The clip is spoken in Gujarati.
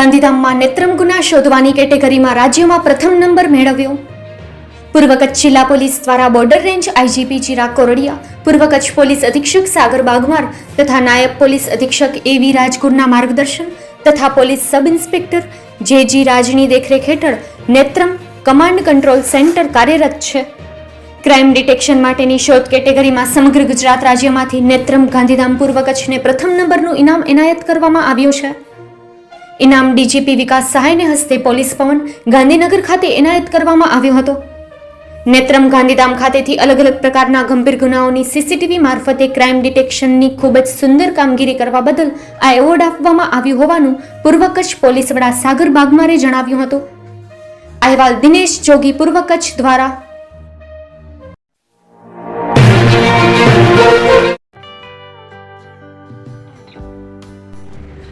ગાંધીધામમાં નેત્રમ ગુના શોધવાની કેટેગરીમાં રાજ્યમાં પ્રથમ નંબર મેળવ્યો. પૂર્વ કચ્છ જિલ્લા પોલીસ દ્વારા border range IGP Chirag Kordia, પૂર્વ કચ્છ પોલીસ અધિક્ષક સાગર બાગમાર તથા નાયબ પોલીસ અધિક્ષક એવી રાજગુરના માર્ગદર્શન તથા પોલીસ સબ ઇન્સ્પેક્ટર જે જી રાજની દેખરેખ હેઠળ નેત્રમ કમાન્ડ કંટ્રોલ સેન્ટર કાર્યરત છે. ક્રાઇમ ડિટેક્શન માટેની શોધ કેટેગરીમાં સમગ્ર ગુજરાત રાજ્યમાંથી નેત્રમ ગાંધીધામ પૂર્વ કચ્છને પ્રથમ નંબરનું ઇનામ એનાયત કરવામાં આવ્યું છે. ઇનામ ડીજીપી વિકાસ સહાયને હસ્તે પોલીસ ભવન ગાંધીનગર ખાતે એનાયત કરવામાં આવ્યો હતો. નેત્રમ ગાંધીધામ ખાતેથી અલગ અલગ પ્રકારના ગંભીર ગુનાઓની સીસીટીવી મારફતે ક્રાઇમ ડિટેક્શનની ખૂબ જ સુંદર કામગીરી કરવા બદલ આ એવોર્ડ આપવામાં આવ્યું હોવાનું પૂર્વ કચ્છ પોલીસ વડા સાગર બાગમારે જણાવ્યું હતું. અહેવાલ દિનેશ જોગી, પૂર્વ કચ્છ દ્વારા